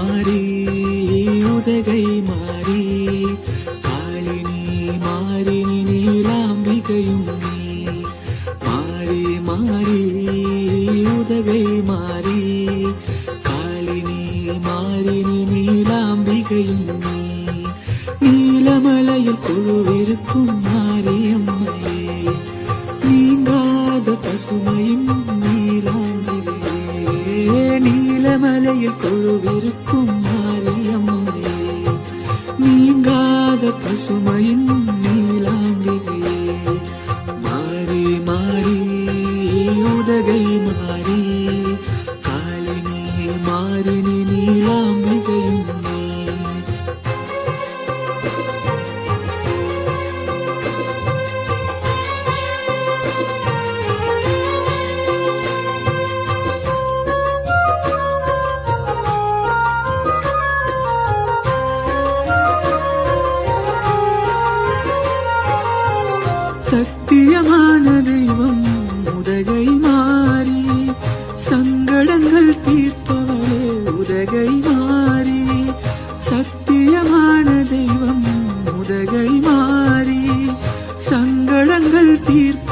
மாறி உதகை மாறி காளினி மாறினி நீலாம்பிகையும் நீ. மாறி மாறி உதகை மாறி காளினி மாறினி நீலாம்பிகையும் நீ. நீலமலையில் குழுவிருக்கும் நீலமலையில் கொழுவிருக்கும் மாரியம்மே நீங்காத பசுமையின் நீலாம்பிகையே மாறி மாறி உதகை மாறி காளினி மாறினி. சத்தியமான தெய்வம் உதகை மாறி சங்கடங்கள் தீர்ப்பவளே உதகை மாறி. சத்தியமான தெய்வம் உதகை மாறி சங்கடங்கள் தீர்ப்ப